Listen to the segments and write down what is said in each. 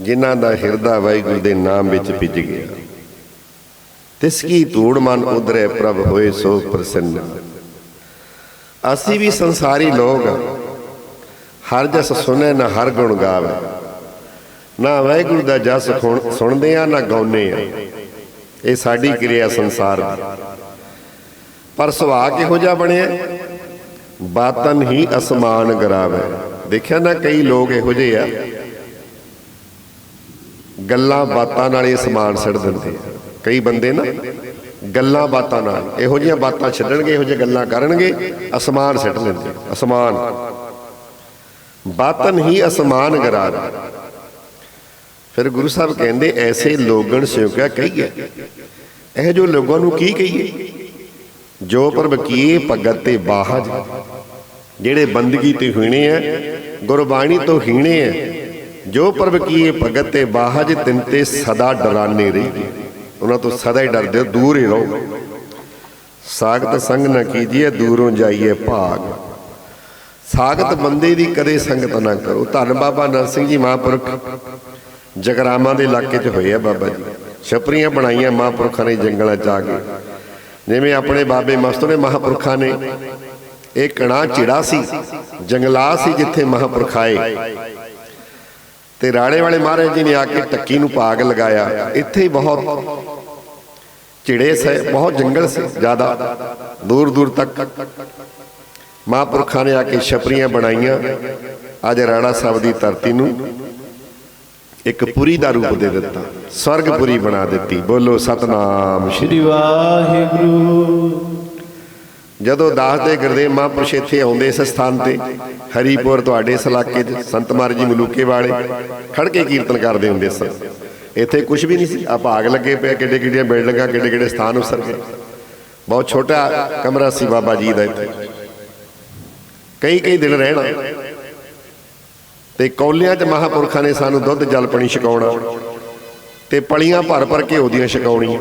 ਜਿਨ੍ਹਾਂ ਦਾ ਹਿਰਦਾ ਵਾਹਿਗੁਰੂ ਦੇ ਨਾਮ ਵਿੱਚ ਭਿੱਜ ਗਿਆ। ਤਿਸ ਕੀ ਧੂੜ ਮਨ ਉਧਰੇ ਪ੍ਰਭ ਹੋਏ ਸੋ ਪ੍ਰਸੰਨ। ਅਸੀਂ ਵੀ ਸੰਸਾਰੀ ਲੋਕ ਹਰ ਜਸ ਸੁਨੇ ਨਾ ਹਰ ਗੁਣ ਗਾਵੇ। ਨਾ ਵਾਹਿਗੁਰੂ ਦਾ ਜਸ ਸੁਣਦੇ ਆ ਨਾ ਗਾਉਂਦੇ ਆ ਇਹ ਸਾਡੀ ਕਿਰਿਆ ਸੰਸਾਰ ਦੀ। ਪਰ ਸੁਭਾਅ ਕਿਹੋ ਜਿਹਾ ਬਣਿਆ? ਬਾਤਨ ਹੀ ਅਸਮਾਨ ਗਰਾਵੇ। ਦੇਖਿਆ ਨਾ ਕਈ ਲੋਕ ਇਹੋ ਜਿਹੇ ਆ। ਗੱਲਾਂ ਬਾਤਾਂ ਨਾਲ ਹੀ ਸਮਾਨ ਛੱਡ ਦਿੰਦੇ। ਕਈ ਬੰਦੇ ਨਾ ਗੱਲਾਂ ਬਾਤਾਂ ਨਾਲ ਇਹੋ ਜਿਹੀਆਂ ਬਾਤਾਂ ਛੱਡਣਗੇ, ਇਹੋ ਜਿਹੀਆਂ ਗੱਲਾਂ ਕਰਨਗੇ, ਅਸਮਾਨ ਸੱਟ ਲੈਂਦੇ। ਅਸਮਾਨ। ਬਾਤਨ ਹੀ ਅਸਮਾਨ ਗਰਾਰ। ਫਿਰ ਗੁਰੂ ਸਾਹਿਬ ਕਹਿੰਦੇ, ਐਸੇ ਲੋਗਣ ਸਿਉਕਾ ਕਹੀਏ। ਇਹ ਜੋ ਲੋਕਾਂ ਨੂੰ ਕੀ ਕਹੀਏ? ਜੋ ਪ੍ਰਭ ਕੀਏ ਭਗਤ ਤੇ ਬਾਹਜ। ਜਿਹੜੇ ਬੰਦਗੀ ਤੇ ਹੀਣੇ ਆ ਗੁਰਬਾਣੀ ਤੋਂ ਹੀਣੇ ਆ ਜੋ ਪ੍ਰਭ ਕੀਏ ਭਗਤ ਤੇ ਬਾਹਜ ਤਿੰਨ ਤੇ ਸਦਾ ਡਰਾਨੇ ਰਹੀ। ਉਹਨਾਂ ਤੋਂ ਸਦਾ ਹੀ ਡਰਦੇ ਹੋ, ਦੂਰ ਹੀ ਰਹੋ। ਸਾਗਤ ਸੰਗ ਨਾ ਕੀਜੀਏ ਦੂਰੋਂ ਜਾਈਏ ਭਾਗ। ਸਾਗਤ ਬੰਦੇ ਦੀ ਕਦੇ ਸੰਗਤ ਨਾ ਕਰੋ। ਧੰਨ ਬਾਬਾ ਨਰਸਿੰਘ ਜੀ ਮਹਾਂਪੁਰਖ। ਜਗਰਾਮਾਂ ਦੇ ਇਲਾਕੇ 'ਚ ਹੋਏ ਆ ਬਾਬਾ ਜੀ। ਛਪਰੀਆਂ ਬਣਾਈਆਂ ਮਹਾਂਪੁਰਖਾਂ ਨੇ ਜੰਗਲਾਂ 'ਚ ਆ ਕੇ। ਜਿਵੇਂ ਆਪਣੇ ਬਾਬੇ ਮਸਤੋ ਨੇ ਮਹਾਂਪੁਰਖਾਂ ਨੇ। ਇਹ ਕਣਾ ਚਿੜਾ ਸੀ ਜੰਗਲਾ ਸੀ ਜਿੱਥੇ ਮਹਾਂਪੁਰਖ ਆਏ। ਤੇ ਰਾਣੇ ਵਾਲੇ ਮਹਾਰਾਜ ਜੀ ਨੇ ਆ ਕੇ ਟੱਕੀ ਨੂੰ ਪਾਗ ਲਗਾਇਆ। ਇੱਥੇ ਬਹੁਤ ਚਿੜੇ ਸੇ, ਬਹੁਤ ਜੰਗਲ ਸੀ, ਜ਼ਿਆਦਾ। ਦੂਰ ਦੂਰ ਤੱਕ ਮਹਾਂਪੁਰਖਾਂ ਨੇ ਆ ਕੇ ਛਪਰੀਆਂ ਬਣਾਈਆਂ। ਅੱਜ ਰਾਣਾ ਸਾਹਿਬ ਦੀ ਧਰਤੀ ਨੂੰ ਇੱਕ ਪੁਰੀ ਦਾ ਰੂਪ ਦੇ ਦਿੱਤਾ, ਸਵਰਗਪੁਰੀ ਬਣਾ ਦਿੱਤੀ। ਬੋਲੋ ਸਤਨਾਮ ਸ੍ਰੀ ਵਾਹਿਗੁਰੂ। ਜਦੋਂ ਦਾਸ ਦੇ ਗੁਰਦੇਵ ਮਹਾਂਪੁਰਸ਼ ਇੱਥੇ ਆਉਂਦੇ ਇਸ ਸਥਾਨ ਤੇ, ਹਰੀਪੁਰ ਤੁਹਾਡੇ ਇਸ ਇਲਾਕੇ 'ਚ ਸੰਤ ਮਾਰ ਮਲੂਕੇ ਵਾਲੇ ਖੜ ਕੇ ਕੀਰਤਨ ਕਰਦੇ ਹੁੰਦੇ ਸਨ। ਇੱਥੇ ਕੁਝ ਵੀ ਨਹੀਂ ਸੀ ਆ ਭਾਗ ਲੱਗੇ ਪਿਆ ਕਿੱਡੇ ਕਿੱਡੀਆਂ ਬਿਲਡਿੰਗਾਂ, ਕਿੱਡੇ ਕਿੱਡੇ ਸਥਾਨ ਉਸਰ ਗਏ। ਬਹੁਤ ਛੋਟਾ ਕਮਰਾ ਸੀ ਬਾਬਾ ਜੀ ਦਾ ਇੱਥੇ। ਕਈ ਕਈ ਦਿਨ ਰਹਿਣਾ। ਤੇ ਕੌਲਿਆਂ 'ਚ ਮਹਾਪੁਰਖਾਂ ਨੇ ਸਾਨੂੰ ਦੁੱਧ ਜਲ ਪਾਣੀ ਛਕਾਉਣਾ ਤੇ ਪਲੀਆਂ ਭਰ ਭਰ ਕੇ ਉਹਦੀਆਂ ਛਕਾਉਣੀਆਂ।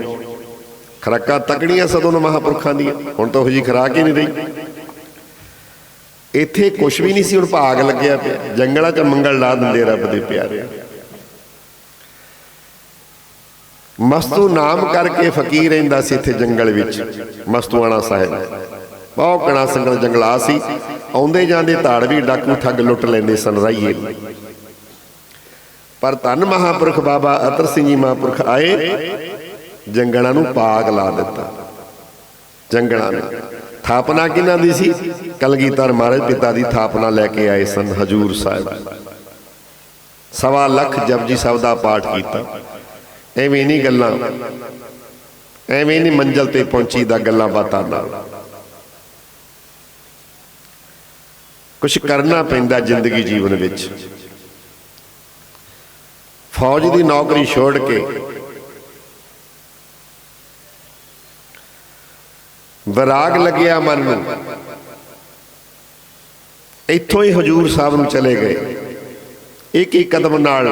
ਖਰਾਕਾਂ ਤਕੜੀਆਂ ਸਦੋਂ ਮਹਾਪੁਰਖਾਂ ਦੀਆਂ। ਹੁਣ ਤਾਂ ਉਹ ਜੀ ਖਰਾਕ ਹੀ ਨਹੀਂ ਰਹੀ। ਇੱਥੇ ਕੁਝ ਵੀ ਨਹੀਂ ਸੀ, ਹੁਣ ਭਾਗ ਲੱਗਿਆ ਪਿਆ। ਜੰਗਲਾਂ 'ਚ ਮੰਗਲ ਲਾ ਦਿੰਦੇ ਰੱਬ ਦੇ ਪਿਆਰੇ। ਮਸਤੂ ਨਾਮ ਕਰਕੇ ਫਕੀਰ ਰਹਿੰਦਾ ਸੀ ਇੱਥੇ ਜੰਗਲ ਵਿੱਚ, ਮਸਤੂਆਣਾ ਸਾਹਿਬ। ਬਹੁਤ ਕਣਾ ਸੰਗਲ ਜੰਗਲਾ ਸੀ। ਆਉਂਦੇ ਜਾਂਦੇ ਧਾੜ ਵੀ ਡਾਕੂ ਠੱਗ ਲੁੱਟ ਲੈਂਦੇ ਸਨ, ਰਾਈਏ। ਪਰ ਧੰਨ ਮਹਾਪੁਰਖ ਬਾਬਾ ਅਤਰ ਸਿੰਘ ਜੀ ਮਹਾਪੁਰਖ ਆਏ। ਜੰਗਲਾਂ ਨੂੰ ਪਾਗ ਲਾ ਦਿੱਤਾ। ਜੰਗਲਾਂ ਨੇ ਥਾਪਨਾ ਕਿਹਨਾਂ ਦੀ ਸੀ? ਕਲਗੀਧਰ ਮਹਾਰਾਜ ਪਿਤਾ ਦੀ ਥਾਪਨਾ ਲੈ ਕੇ ਆਏ ਸਨ ਹਜੂਰ ਸਾਹਿਬ। ਸਵਾ ਲੱਖ ਜਪਜੀ ਸਾਹਿਬ ਦਾ ਪਾਠ ਕੀਤਾ। ਐਵੇਂ ਨਹੀਂ ਗੱਲਾਂ, ਐਵੇਂ ਨਹੀਂ ਮੰਜ਼ਲ ਤੇ ਪਹੁੰਚੀ ਦਾ ਗੱਲਾਂ ਬਾਤਾਂ ਨਾਲ। ਕੁਝ ਕਰਨਾ ਪੈਂਦਾ ਜ਼ਿੰਦਗੀ ਜੀਵਨ ਵਿੱਚ। ਫੌਜ ਦੀ ਨੌਕਰੀ ਛੋੜ ਕੇ ਵਿਰਾਗ ਲੱਗਿਆ ਮਨ ਨੂੰ। ਇੱਥੋਂ ਹੀ ਹਜੂਰ ਸਾਹਿਬ ਨੂੰ ਚਲੇ ਗਏ। ਇੱਕ ਇੱਕ ਕਦਮ ਨਾਲ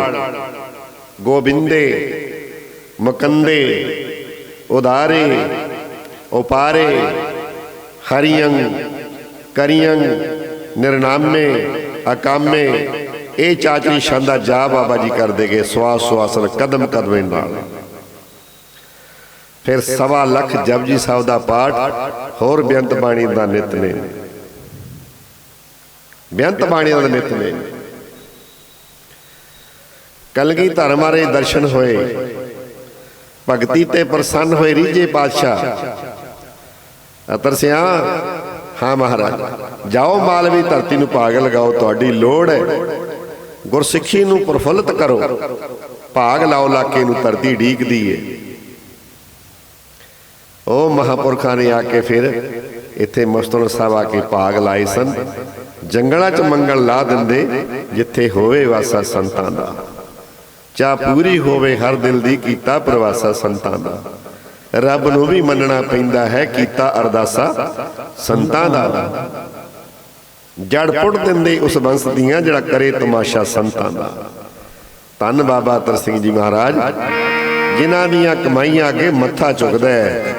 ਗੋਬਿੰਦੇ, ਮਕੰਦੇ, ਉਦਾਰੇ, ਉਪਾਰੇ, ਹਰੀਅੰ, ਕਰੀਅੰ, ਨਿਰਨਾਮੇ, ਅਕਾਮੇ, ਇਹ ਚਾਚਰੀ ਛੰਦਾ ਜਾ ਬਾਬਾ ਜੀ ਕਰਦੇ ਗਏ ਸਵਾਸ ਸਵਾਸਨ ਕਦਮ ਕਦਮੇ ਨਾਲ। ਫਿਰ ਸਵਾ ਲੱਖ ਜਪਜੀ ਸਾਹਿਬ ਦਾ ਪਾਠ, ਹੋਰ ਬੇਅੰਤ ਬਾਣੀ ਦਾ ਨਿਤ ਨੇ। ਬੇਅੰਤ ਬਾਣੀ ਦਾ ਨਿਤ ਕਲਗੀ ਧਰਮ ਮਾਰੇ ਦਰਸ਼ਨ ਹੋਏ। ਭਗਤੀ ਤੇ ਪ੍ਰਸੰਨ ਹੋਏ ਰੀਜੇ ਪਾਤਸ਼ਾਹ। ਅਤਰ ਸਿਆ, ਹਾਂ ਮਹਾਰਾਜ, ਜਾਓ ਮਾਲਵੀ ਧਰਤੀ ਨੂੰ ਭਾਗ ਲਗਾਓ, ਤੁਹਾਡੀ ਲੋੜ ਹੈ। ਗੁਰਸਿੱਖੀ ਨੂੰ ਪ੍ਰਫੁੱਲਤ ਕਰੋ। ਭਾਗ ਲਾਓ, ਲਾਕੇ ਨੂੰ ਧਰਤੀ ਢੀਕਦੀ ਏ। ਉਹ ਮਹਾਪੁਰਖਾਂ ਨੇ ਆ ਕੇ ਫਿਰ ਇੱਥੇ ਮਸਤਨ ਸਾਹਿਬ ਆ ਕੇ ਭਾਗ ਲਾਏ ਸਨ। ਜੰਗਲਾਂ 'ਚ ਮੰਗਲ ਲਾ ਦਿੰਦੇ, ਜਿੱਥੇ ਹੋਵੇ ਵਾਸਾ ਸੰਤਾਂ ਦਾ। ਚਾ ਪੂਰੀ ਹੋਵੇ ਹਰ ਦਿਲ ਦੀ ਕੀਤਾ ਪ੍ਰਵਾਸਾ ਸੰਤਾਂ ਦਾ। ਰੱਬ ਨੂੰ ਵੀ ਮੰਨਣਾ ਪੈਂਦਾ ਹੈ ਕੀਤਾ ਅਰਦਾਸਾ ਸੰਤਾਂ ਦਾ। ਜੜ ਪੁੱਟ ਦਿੰਦੇ ਉਸ ਬੰਸ ਦੀਆਂ ਜਿਹੜਾ ਕਰੇ ਤਮਾਸ਼ਾ ਸੰਤਾਂ ਦਾ। ਧੰਨ ਬਾਬਾ ਤਰ ਸਿੰਘ ਜੀ ਮਹਾਰਾਜ, ਜਿਨ੍ਹਾਂ ਦੀਆਂ ਕਮਾਈਆਂ ਅੱਗੇ ਮੱਥਾ ਝੁਕਦਾ ਹੈ